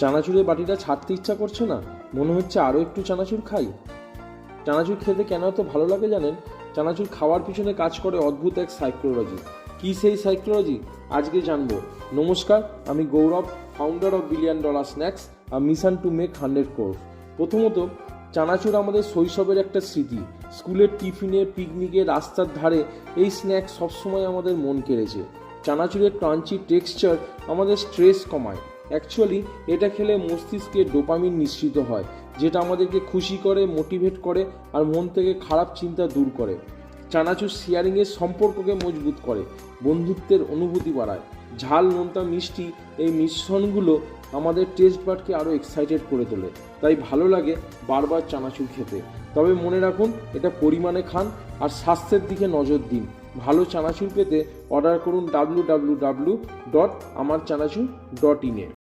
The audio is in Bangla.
চানাচুরের বাটিটা ছাড়তে ইচ্ছা করছে না। মনে হচ্ছে আরও একটু চানাচুর খাই। চানাচুর খেতে কেন এত ভালো লাগে জানেন? চানাচুর খাওয়ার পিছনে কাজ করে অদ্ভুত এক সাইকোলজি কী সেই সাইকোলজি আজকে জানব। নমস্কার, আমি Gaurav founder of billion dollar snacks R mission to make hundred crore প্রথমত, চানাচুর আমাদের শৈশবের একটা স্মৃতি। স্কুলের টিফিনে পিকনিকে রাস্তার ধারে এই স্ন্যাক্স সবসময় আমাদের মন কেড়েছে। চানাচুরের ক্রাঞ্চি টেক্সচার আমাদের স্ট্রেস কমায়। অ্যাকচুয়ালি এটা খেলে মস্তিষ্কে ডোপামিন নিঃসৃত হয়, যেটা আমাদেরকে খুশি করে মোটিভেট করে আর মন থেকে খারাপ চিন্তা দূর করে। চানাচুর শেয়ারিংয়ের সম্পর্ককে মজবুত করে, বন্ধুত্বের অনুভূতি বাড়ায়। ঝাল, নোনতা, মিষ্টি এই মিশ্রণগুলো আমাদের টেস্ট বাডকে আরও এক্সাইটেড করে তোলে। তাই ভালো লাগে বারবার চানাচুর খেতে। তবে মনে রাখুন, এটা পরিমাণে খান আর স্বাস্থ্যের দিকে নজর দিন। ভালো চানাচুর পেতে অর্ডার করুন ডাব্লু ডাব্লু ডাব্লু ডট আমার চানাচুর ডট ইনে